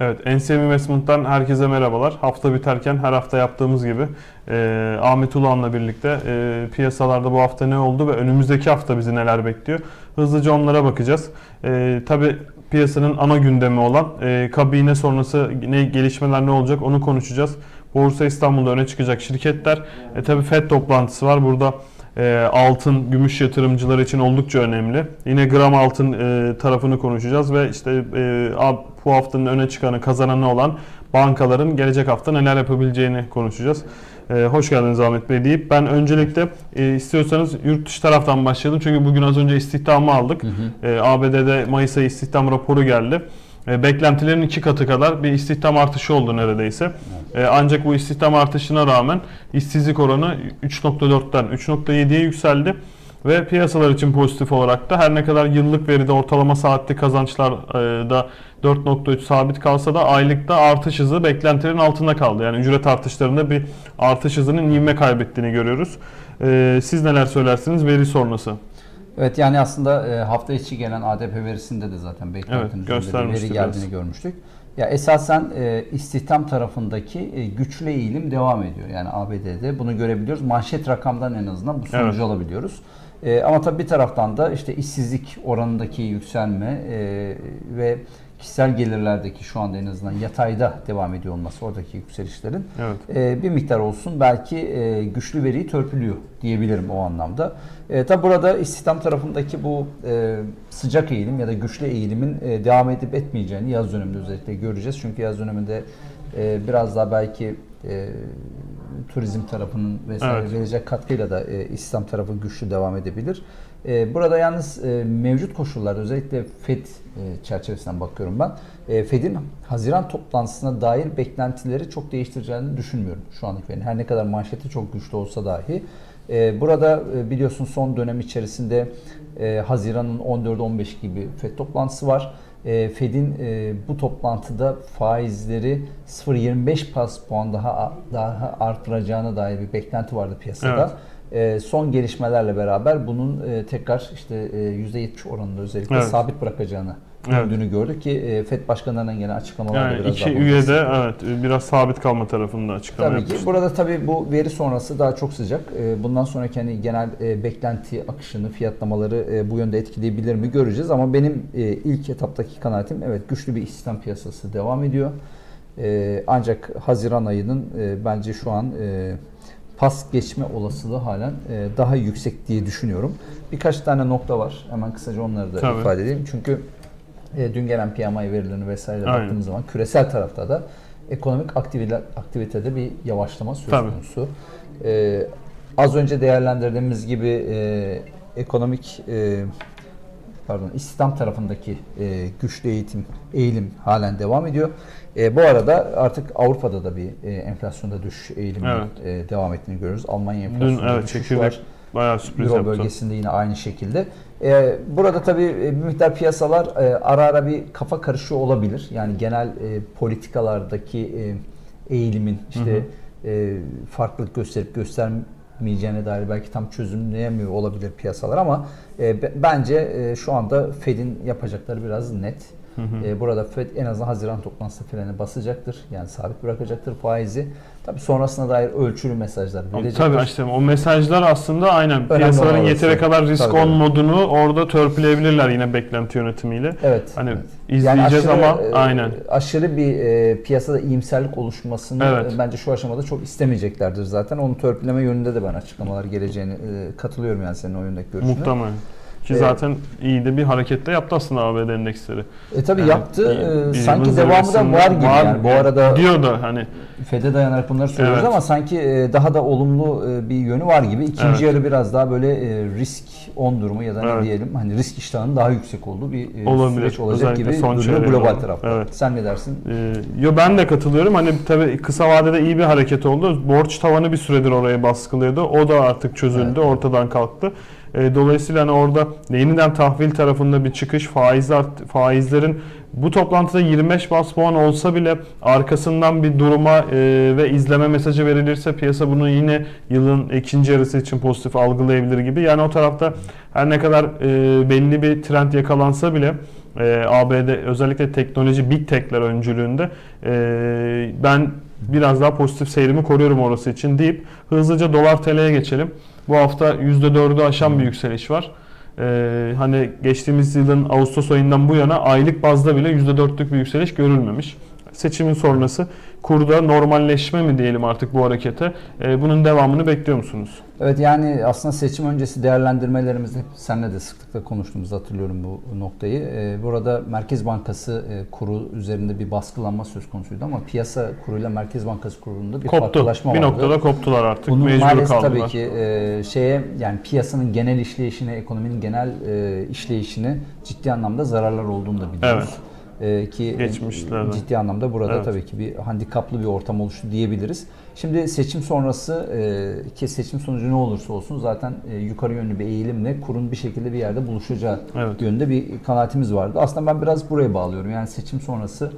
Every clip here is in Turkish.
Evet, NCM Investment'tan herkese merhabalar. Hafta biterken her hafta yaptığımız gibi e, Ahmet Ulan'la birlikte e, piyasalarda bu hafta ne oldu ve önümüzdeki hafta bizi neler bekliyor? Hızlıca onlara bakacağız. E, Tabi piyasanın ana gündemi olan e, kabine sonrası ne gelişmeler ne olacak onu konuşacağız. Borsa İstanbul'da öne çıkacak şirketler. E, Tabi FED toplantısı var. Burada e, altın, gümüş yatırımcıları için oldukça önemli. Yine gram altın e, tarafını konuşacağız ve işte e, bu haftanın öne çıkanı, kazananı olan bankaların gelecek hafta neler yapabileceğini konuşacağız. E, hoş geldiniz Ahmet Bey deyip ben öncelikle e, istiyorsanız yurt dışı taraftan başlayalım. Çünkü bugün az önce istihdamı aldık. E, ABD'de Mayıs ayı istihdam raporu geldi. E, Beklentilerin iki katı kadar bir istihdam artışı oldu neredeyse. E, Ancak bu istihdam artışına rağmen işsizlik oranı 3.4'ten 3.7'ye yükseldi. Ve piyasalar için pozitif olarak da her ne kadar yıllık veride ortalama saatlik kazançlar e, da 4.3 sabit kalsa da aylıkta artış hızı beklentilerin altında kaldı. Yani ücret artışlarında bir artış hızının ivme kaybettiğini görüyoruz. E, Siz neler söylersiniz veri sonrası? Evet yani aslında e, hafta içi gelen ADP verisinde de zaten beklentinin Evet, üzerinde veri geldiğini biraz. görmüştük. Ya esasen e, istihdam tarafındaki e, güçlü eğilim devam ediyor. Yani ABD'de bunu görebiliyoruz. Manşet rakamdan en azından bu sonucu Evet. alabiliyoruz. E, ama tabii bir taraftan da işte işsizlik oranındaki yükselme e, ve kişisel gelirlerdeki şu anda en azından yatayda devam ediyor olması oradaki yükselişlerin Evet. e, bir miktar olsun belki e, güçlü veriyi törpülüyor diyebilirim o anlamda. E, tabi burada istihdam tarafındaki bu e, sıcak eğilim ya da güçlü eğilimin e, devam edip etmeyeceğini yaz döneminde özellikle göreceğiz. Çünkü yaz döneminde e, biraz daha belki e, turizm tarafının vesaire Evet. verecek katkıyla da e, istihdam tarafı güçlü devam edebilir. E, burada yalnız e, mevcut koşullarda özellikle FED e, çerçevesinden bakıyorum ben. E, FED'in Haziran toplantısına dair beklentileri çok değiştireceğini düşünmüyorum şu anlık benim. Her ne kadar manşeti çok güçlü olsa dahi. Burada biliyorsun son dönem içerisinde Haziran'ın 14-15 gibi FED toplantısı var. Fed'in bu toplantıda faizleri 0.25 bas puan daha daha artıracağına dair bir beklenti vardı piyasada. E, son gelişmelerle beraber bunun e, tekrar işte e, %70 oranında özellikle Evet. sabit bırakacağını Evet. göründüğünü gördük ki e, FED başkanlarının gelen açıklamalarda Yani biraz iki daha bunu üye de destekliyor. evet biraz sabit kalma tarafında açıklama Tabii ki. yapmıştı. Burada tabii bu veri sonrası daha çok sıcak. Bundan sonraki hani genel e, beklenti akışını, fiyatlamaları e, bu yönde etkileyebilir mi göreceğiz. Ama benim e, ilk etaptaki kanaatim evet güçlü bir istihdam piyasası devam ediyor. E, Ancak Haziran ayının e, bence şu an e, pas geçme olasılığı halen e, daha yüksek diye düşünüyorum. Birkaç tane nokta var. Hemen kısaca onları da Tabii. ifade edeyim. Çünkü e, dün gelen PMI verilerini vesaire Aynen. baktığımız zaman küresel tarafta da ekonomik aktivite, aktivitede bir yavaşlama söz Tabii. konusu. E, az önce değerlendirdiğimiz gibi e, ekonomik e, pardon istihdam tarafındaki e, güçlü eğitim eğilim halen devam ediyor. E, bu arada artık Avrupa'da da bir e, enflasyonda düşüş eğilimi Evet. e, devam ettiğini görüyoruz. Almanya Dün enflasyonda evet düşüş var. bayağı sürpriz Euro yaptı. bölgesinde yine aynı şekilde. Ee, burada tabii e, bir miktar piyasalar e, ara ara bir kafa karışıyor olabilir. Yani genel e, politikalardaki e, eğilimin işte e, farklılık gösterip göstermeyeceğine dair belki tam çözümleyemiyor olabilir piyasalar ama e, be- bence e, şu anda Fed'in yapacakları biraz net. E, burada Fed en azından Haziran toplantısında freni basacaktır. Yani sabit bırakacaktır faizi. Tabii sonrasına dair ölçülü mesajlar verecektir. Tabii işte o mesajlar aslında aynen piyasaların olan yeteri kadar risk Tabii, on modunu orada törpüleyebilirler yine beklenti yönetimiyle. Evet. Hani evet. izleyeceğiz aşırı, ama e, aynen. Aşırı bir e, piyasada iyimserlik oluşmasını Evet. e, bence şu aşamada çok istemeyeceklerdir zaten. Onu törpüleme yönünde de ben açıklamalar geleceğini e, katılıyorum yani senin o yöndeki görüşüne. Muhtemelen. Ki Ee, zaten iyi de bir harekette yaptı aslında ABD endeksleri. E tabi Yani yaptı. E, sanki devamı da var gibi yani. Bu arada diyor da hani FED'e dayanarak bunları söylüyoruz Evet. ama sanki e, daha da olumlu e, bir yönü var gibi. İkinci Evet. yarı biraz daha böyle e, risk on durumu ya da ne Evet. diyelim hani risk iştahının daha yüksek olduğu bir Olabilir. süreç olacak Özellikle gibi son duruyor global doğru. tarafta. Evet. Sen ne dersin? Ee, yo ben de katılıyorum. Hani tabii kısa vadede iyi bir hareket oldu. Borç tavanı bir süredir oraya baskılıyordu. O da artık çözüldü, Evet. ortadan kalktı. Ee, dolayısıyla hani orada yeniden tahvil tarafında bir çıkış, faizler faizlerin bu toplantıda 25 bas puan olsa bile arkasından bir duruma e, ve izleme mesajı verilirse piyasa bunu yine yılın ikinci yarısı için pozitif algılayabilir gibi. Yani o tarafta her ne kadar e, belli bir trend yakalansa bile e, ABD özellikle teknoloji big tech'ler öncülüğünde e, ben biraz daha pozitif seyrimi koruyorum orası için deyip hızlıca dolar TL'ye geçelim. Bu hafta %4'ü aşan bir yükseliş var. E, hani geçtiğimiz yılın Ağustos ayından bu yana aylık bazda bile %4'lük bir yükseliş görülmemiş. Seçimin sonrası kurda normalleşme mi diyelim artık bu harekete? E, bunun devamını bekliyor musunuz? Evet yani aslında seçim öncesi değerlendirmelerimizde hep seninle de sıklıkla konuştuğumuzu hatırlıyorum bu noktayı. Ee, burada Merkez Bankası e, kuru üzerinde bir baskılanma söz konusuydu ama piyasa kuruyla Merkez Bankası kurulunda bir Koptu. farklılaşma Bir vardı. noktada koptular artık. Bunun Mecbur maalesef kaldılar. tabii ki e, şeye yani piyasanın genel işleyişine, ekonominin genel e, işleyişine ciddi anlamda zararlar olduğunu da biliyoruz. E, ki Geçmişlerde. ciddi anlamda burada Evet. tabii ki bir handikaplı bir ortam oluştu diyebiliriz. Şimdi seçim sonrası e, ki seçim sonucu ne olursa olsun zaten e, yukarı yönlü bir eğilimle kurun bir şekilde bir yerde buluşacağı Evet. yönünde bir kanaatimiz vardı. Aslında ben biraz buraya bağlıyorum. Yani seçim sonrası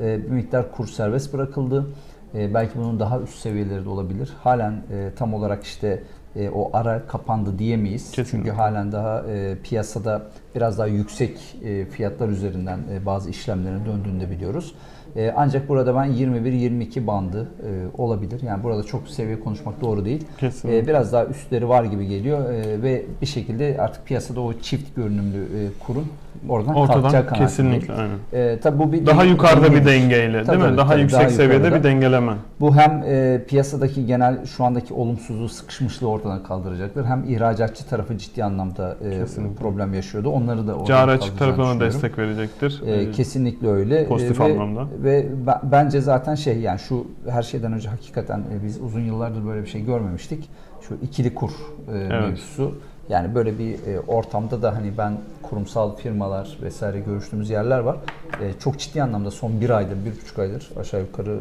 e, bir miktar kur serbest bırakıldı. E, belki bunun daha üst seviyeleri de olabilir. Halen e, tam olarak işte e, o ara kapandı diyemeyiz. Kesinlikle. Çünkü halen daha e, piyasada biraz daha yüksek e, fiyatlar üzerinden e, bazı işlemlerin döndüğünü de biliyoruz. E, ancak burada ben 21-22 bandı e, olabilir. Yani burada çok seviye konuşmak doğru değil. Kesinlikle. E, biraz daha üstleri var gibi geliyor e, ve bir şekilde artık piyasada o çift görünümlü e, kurun oradan Ortadan kanaatindeyim. kesinlikle aynen. E, tabii bu bir Daha denge- yukarıda bir dengeyle Tabii, değil mi? tabii, daha tabii, yüksek daha seviyede yukarıda. bir dengeleme. Bu hem e, piyasadaki genel şu andaki olumsuzluğu, sıkışmışlığı ortadan kaldıracaktır. Hem ihracatçı tarafı ciddi anlamda e, Kesinlikle. problem yaşıyordu. Onları da ortadan Cari açık tarafına destek verecektir. E, Ee, kesinlikle öyle. Pozitif E, ve, anlamda. Ve be- bence zaten şey yani şu her şeyden önce hakikaten e, biz uzun yıllardır böyle bir şey görmemiştik. Şu ikili kur e, mevzusu. Yani böyle bir e, ortamda da hani ben kurumsal firmalar vesaire görüştüğümüz yerler var. E, çok ciddi anlamda son bir aydır, bir buçuk aydır aşağı yukarı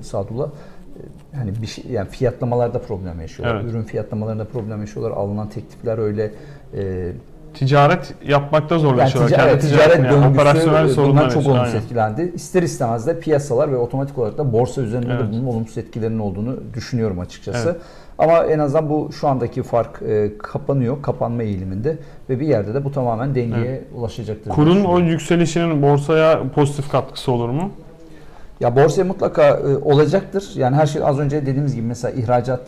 e, Sadullah e, hani bir şey, yani fiyatlamalarda problem yaşıyorlar. Evet. Ürün fiyatlamalarında problem yaşıyorlar. Alınan teklifler öyle e, ticaret yapmakta yani zorlaşıyorlar. ticaret, Kendi ticaret yani döngüsü operasyonel sorunlar çok olumsuz Aynen. etkilendi. İster istemez de piyasalar ve otomatik olarak da borsa üzerinde Evet. de bunun olumsuz etkilerinin olduğunu düşünüyorum açıkçası. Evet. Ama en azından bu şu andaki fark e, kapanıyor, kapanma eğiliminde ve bir yerde de bu tamamen dengeye ulaşacaktır. diye Kurun o yükselişinin borsaya pozitif katkısı olur mu? Ya borsaya mutlaka e, olacaktır. Yani her şey az önce dediğimiz gibi mesela ihracat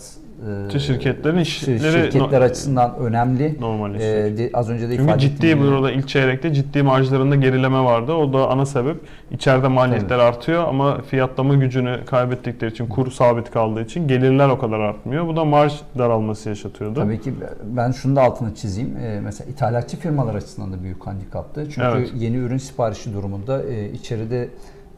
e, Şirketlerin işleri şirketler no- açısından önemli. normalleşecek. E, az önce de Çünkü ifade ciddi gibi. burada ilk çeyrekte ciddi marjlarında gerileme vardı. O da ana sebep. İçeride maliyetler artıyor ama fiyatlama gücünü kaybettikleri için kur sabit kaldığı için gelirler o kadar artmıyor. Bu da marj daralması yaşatıyordu. Tabii ki ben şunu da altını çizeyim. Ee, mesela ithalatçı firmalar açısından da büyük handikaptı. Çünkü Evet. yeni ürün siparişi durumunda e, içeride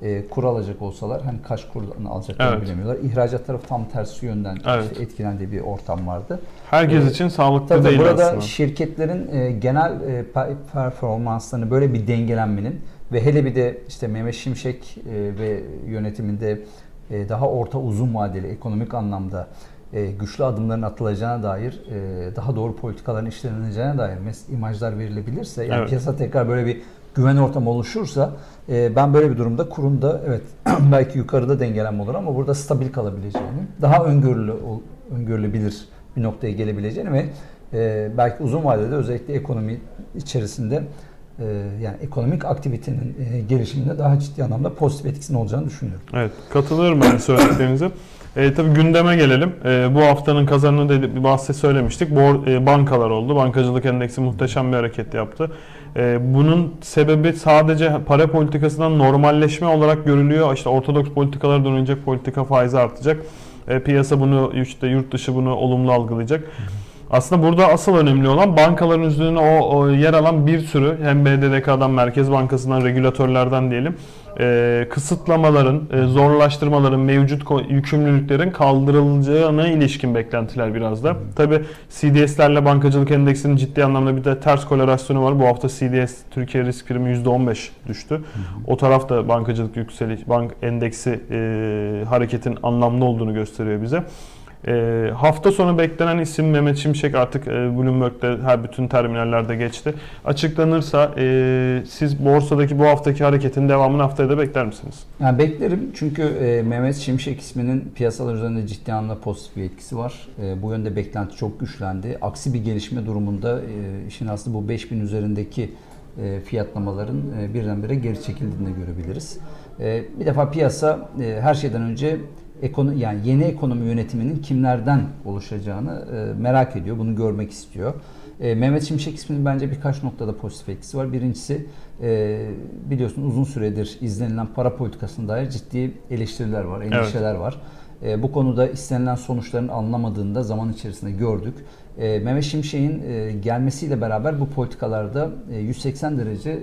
e, kur alacak olsalar hani kaç kurdan alacaklarını Evet. bilemiyorlar. İhracat tarafı tam tersi yönden Evet. işte etkilendiği bir ortam vardı. Herkes Ee, için sağlıklı Tabii değil burada aslında. şirketlerin e, genel e, pe- performanslarını böyle bir dengelenmenin ve hele bir de işte Mehmet Şimşek e, ve yönetiminde e, daha orta uzun vadeli ekonomik anlamda e, güçlü adımların atılacağına dair e, daha doğru politikaların işleneceğine dair imajlar verilebilirse yani Evet. piyasa tekrar böyle bir güven ortamı oluşursa e, ben böyle bir durumda kurun da evet belki yukarıda dengelenme olur ama burada stabil kalabileceğini, daha öngörülü öngörülebilir bir noktaya gelebileceğini ve e, belki uzun vadede özellikle ekonomi içerisinde e, yani ekonomik aktivitenin e, gelişiminde daha ciddi anlamda pozitif etkisinin olacağını düşünüyorum. Evet, katılıyorum ben söylediklerinize. E, tabii gündeme gelelim. E, bu haftanın kazanını bir bahse söylemiştik. Bor, e, bankalar oldu. Bankacılık endeksi muhteşem bir hareket yaptı. E, bunun sebebi sadece para politikasından normalleşme olarak görülüyor. İşte ortodoks politikalara dönecek, politika faizi artacak. E, piyasa bunu, işte yurt dışı bunu olumlu algılayacak. Aslında burada asıl önemli olan bankaların üzerine o, o yer alan bir sürü hem BDDK'dan, Merkez Bankası'ndan, regülatörlerden diyelim e, kısıtlamaların, e, zorlaştırmaların, mevcut yükümlülüklerin kaldırılacağına ilişkin beklentiler biraz da. Tabi CDS'lerle bankacılık endeksinin ciddi anlamda bir de ters korelasyonu var. Bu hafta CDS Türkiye risk primi %15 düştü. O taraf da bankacılık yükseliş, bank endeksi e, hareketin anlamlı olduğunu gösteriyor bize. E, hafta sonu beklenen isim Mehmet Şimşek artık e, Bloomberg'de her bütün terminallerde geçti. Açıklanırsa e, siz borsadaki bu haftaki hareketin devamını haftaya da bekler misiniz? Yani beklerim çünkü e, Mehmet Şimşek isminin piyasalar üzerinde ciddi anlamda pozitif bir etkisi var. E, bu yönde beklenti çok güçlendi. Aksi bir gelişme durumunda e, işin aslı bu 5000 üzerindeki e, fiyatlamaların e, birdenbire geri çekildiğini de görebiliriz. E, bir defa piyasa her şeyden önce ekonomi yani yeni ekonomi yönetiminin kimlerden oluşacağını e, merak ediyor. Bunu görmek istiyor. E, Mehmet Şimşek isminin bence birkaç noktada pozitif etkisi var. Birincisi e, biliyorsun uzun süredir izlenilen para politikasına dair ciddi eleştiriler var, endişeler var. E, bu konuda istenilen sonuçların alınamadığını da zaman içerisinde gördük. E, Mehmet Şimşek'in e, gelmesiyle beraber bu politikalarda e, 180 derece e,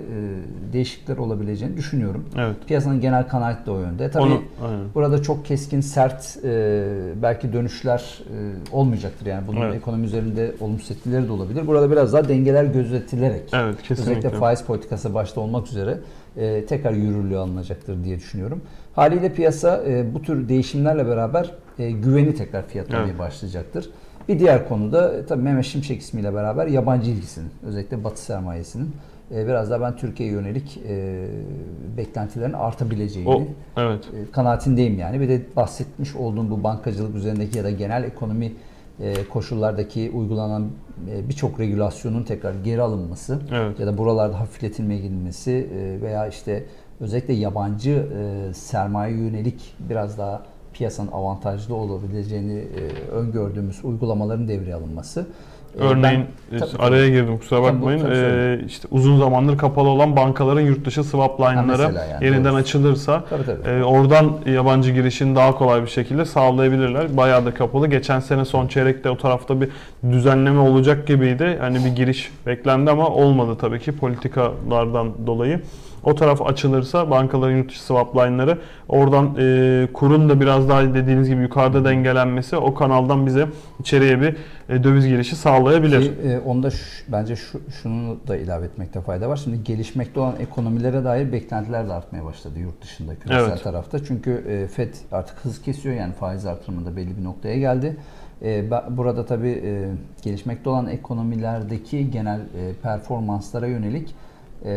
değişiklikler olabileceğini düşünüyorum. Evet. Piyasanın genel kanaati de o yönde. Tabii Onu, aynen. burada çok keskin, sert e, belki dönüşler e, olmayacaktır. Yani bunun Evet. ekonomi üzerinde olumsuz etkileri de olabilir. Burada biraz daha dengeler gözetilerek Evet özellikle faiz politikası başta olmak üzere e, tekrar yürürlüğe alınacaktır diye düşünüyorum. Haliyle piyasa e, bu tür değişimlerle beraber e, güveni tekrar fiyatlamaya Evet. başlayacaktır. Bir diğer konuda e, tabii Mehmet Şimşek ismiyle beraber yabancı ilgisinin özellikle Batı sermayesinin e, biraz daha ben Türkiye'ye yönelik e, beklentilerin artabileceğini O, evet. e, kanaatindeyim yani. Bir de bahsetmiş olduğum bu bankacılık üzerindeki ya da genel ekonomi koşullardaki uygulanan e, birçok regülasyonun tekrar geri alınması Evet. ya da buralarda hafifletilmeye gidilmesi e, veya işte özellikle yabancı e, sermaye yönelik biraz daha piyasanın avantajlı olabileceğini e, öngördüğümüz uygulamaların devreye alınması. E, Örneğin ben- e, tabii, tabii. araya girdim kusura Tabii, bakmayın. tabii, Ee, söyle. işte uzun zamandır kapalı olan bankaların yurt dışı swap line'ları mesela yani, yeniden doğru. açılırsa Tabii, tabii. e, oradan yabancı girişini daha kolay bir şekilde sağlayabilirler. Bayağı da kapalı. Geçen sene son çeyrekte o tarafta bir düzenleme olacak gibiydi. Hani bir giriş beklendi ama olmadı tabii ki politikalardan dolayı. O taraf açılırsa bankaların yurt dışı swap line'ları oradan e, kurun da biraz daha dediğiniz gibi yukarıda dengelenmesi o kanaldan bize içeriye bir e, döviz girişi sağlayabilir. Ki, e, onda şu- bence şu, şunu da ilave etmekte fayda var. Şimdi gelişmekte olan ekonomilere dair beklentiler de artmaya başladı yurt dışında küresel Evet. tarafta. Çünkü e, FED artık hız kesiyor yani faiz artırımında belli bir noktaya geldi. E, burada tabii e, gelişmekte olan ekonomilerdeki genel e, performanslara yönelik e,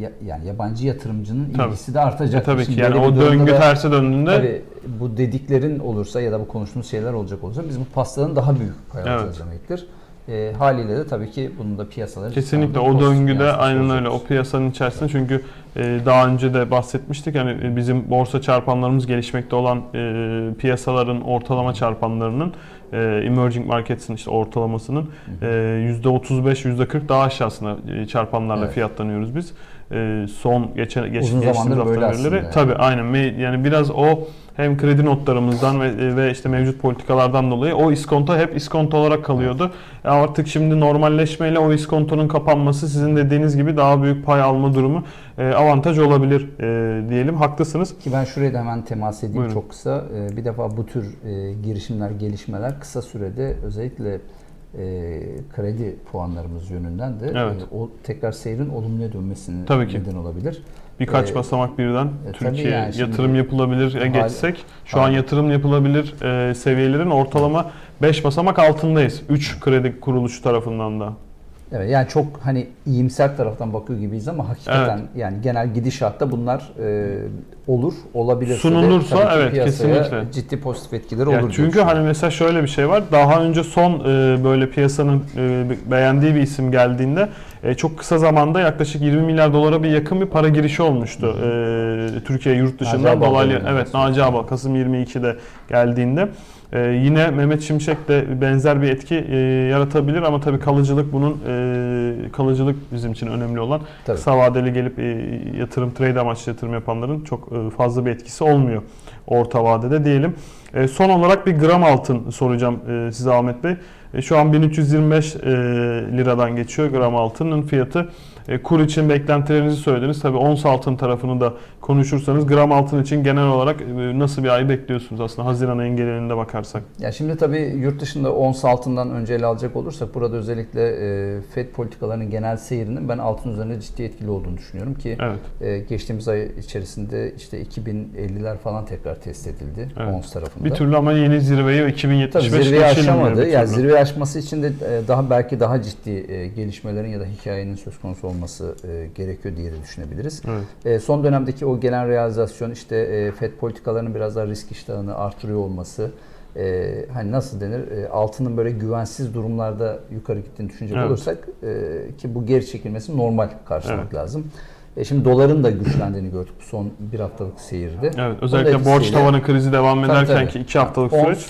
ya- yani yabancı yatırımcının Tabii. ilgisi de artacak. E, tabii ki Şimdi yani böyle bir o döngü da- terse döndüğünde Tabii bu dediklerin olursa ya da bu konuştuğumuz şeyler olacak olursa biz bu pastanın daha büyük pay Evet. alacağız demektir. E, haliyle de tabii ki bunun da piyasaları Kesinlikle o döngüde aynen öyle o piyasanın içerisinde çünkü e, daha önce de bahsetmiştik hani bizim borsa çarpanlarımız gelişmekte olan e, piyasaların ortalama çarpanlarının e, emerging markets'in işte ortalamasının e, %35 %40 daha aşağısına e, çarpanlarla Evet. fiyatlanıyoruz biz. E, son geçen geç, Uzun geçtiğimiz zamandır hafta böyle verileri aslında yani. tabii aynen yani biraz o hem kredi notlarımızdan ve, ve işte mevcut politikalardan dolayı o iskonto hep iskonto olarak kalıyordu. E Artık şimdi normalleşmeyle o iskontonun kapanması sizin dediğiniz gibi daha büyük pay alma durumu e, avantaj olabilir e, diyelim. Haklısınız. Ki ben şuraya da hemen temas edeyim Buyurun. çok kısa. Bir defa bu tür e, girişimler, gelişmeler kısa sürede özellikle e, kredi puanlarımız yönünden de Evet. e, o tekrar seyrin olumluya dönmesine Tabii ki. neden olabilir. Birkaç E, basamak birden e, Türkiye yani şimdi- yatırım yapılabilir e, geçsek. Şu an yatırım yapılabilir e, seviyelerin ortalama 5 basamak altındayız. 3 kredi kuruluşu tarafından da. Evet yani çok hani iyimser taraftan bakıyor gibiyiz ama hakikaten yani genel gidişatta bunlar e, olur, olabilir. Sunulursa evet, kesinlikle. ciddi pozitif etkileri Ya olur. çünkü hani mesela şöyle bir şey var. Daha önce son e, böyle piyasanın e, beğendiği bir isim geldiğinde e, çok kısa zamanda yaklaşık 20 milyar dolara bir yakın bir para girişi olmuştu. E, Türkiye yurt dışından dolaylı. Evet. Naci Abal Kasım 22'de geldiğinde e, yine Mehmet Şimşek de benzer bir etki e, yaratabilir ama tabii kalıcılık bunun e, kalıcılık bizim için önemli olan. Tabii. Kısa vadeli gelip e, yatırım trade amaçlı yatırım yapanların çok e, fazla bir etkisi olmuyor orta vadede diyelim. E, son olarak bir gram altın soracağım e, size Ahmet Bey. E, şu an 1325 e, liradan geçiyor gram altının fiyatı. E, kur için beklentilerinizi söylediniz. Tabii ons altın tarafını da konuşursanız gram altın için genel olarak e, nasıl bir ay bekliyorsunuz aslında Haziran ayın genelinde bakarsak? Ya şimdi tabii yurt dışında ons altından önce ele alacak olursak burada özellikle e, FED politikalarının genel seyrinin ben altın üzerinde ciddi etkili olduğunu düşünüyorum ki Evet. e, geçtiğimiz ay içerisinde işte 2050'ler falan tekrar test edildi Evet. ons tarafında. Bir türlü ama yeni zirveyi Tabii 2075 zirveyi geçilmiyor aşamadı. Yani zirveyi aşması için de daha belki daha ciddi e, gelişmelerin ya da hikayenin söz konusu olması e, gerekiyor diye düşünebiliriz. Evet. E, son dönemdeki o gelen realizasyon işte e, FED politikalarının biraz daha risk iştahını artırıyor olması, e, hani nasıl denir e, altının böyle güvensiz durumlarda yukarı gittiğini düşünecek Evet. olursak e, ki bu geri çekilmesi normal karşılamak Evet. lazım. E, şimdi doların da güçlendiğini gördük bu son bir haftalık seyirde. Evet, özellikle Onun borç tavanı krizi devam ederken tabii. ki 2 haftalık Ons, süreç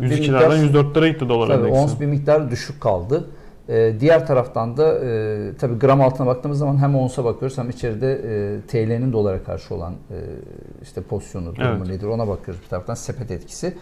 bir 102'lerden miktar- 104'lere gitti dolar Tabii endeksi. ons bir miktar düşük kaldı. Ee, diğer taraftan da e, tabii gram altına baktığımız zaman hem onsa bakıyoruz hem içeride e, TL'nin dolara karşı olan e, işte pozisyonu durumu Evet. nedir ona bakıyoruz bir taraftan sepet etkisi.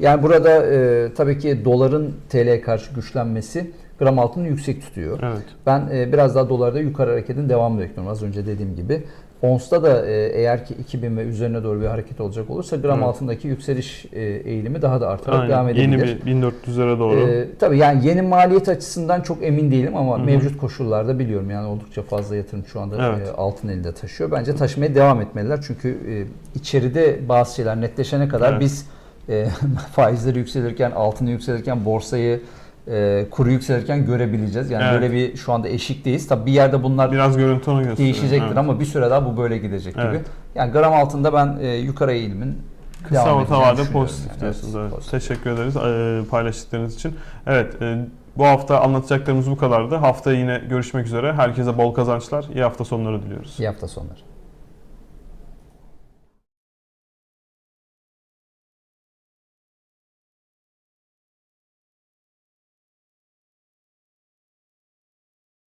Yani burada e, tabii ki doların TL'ye karşı güçlenmesi gram altını yüksek tutuyor. Evet. Ben e, biraz daha dolarda yukarı hareketin devamını bekliyorum. Az önce dediğim gibi. Ons'ta da e, eğer ki 2000 ve üzerine doğru bir hareket olacak olursa gram Evet. altındaki yükseliş e, eğilimi daha da artarak Aynen. devam edebilir. Yeni bir 1400'lere doğru. Ee, tabii yani yeni maliyet açısından çok emin değilim ama Hı hı. mevcut koşullarda biliyorum yani oldukça fazla yatırım şu anda Evet. e, altın elinde taşıyor. Bence taşımaya devam etmeliler çünkü içeride bazı şeyler netleşene kadar Evet. biz e, faizleri yükselirken, altını yükselirken, borsayı e, kuru yükselirken görebileceğiz. Yani Evet. böyle bir şu anda eşikteyiz. Tabii bir yerde bunlar Biraz görüntü onu gösteriyor. değişecektir Evet. ama bir süre daha bu böyle gidecek gibi. Evet. Yani gram altında ben e, yukarı eğilimin Kısa devam orta edeceğini vade düşünüyorum pozitif yani. diyorsunuz. Evet. pozitif. Teşekkür ederiz e, paylaştıklarınız için. Evet e, bu hafta anlatacaklarımız bu kadardı. Haftaya yine görüşmek üzere. Herkese bol kazançlar. İyi hafta sonları diliyoruz. İyi hafta sonları.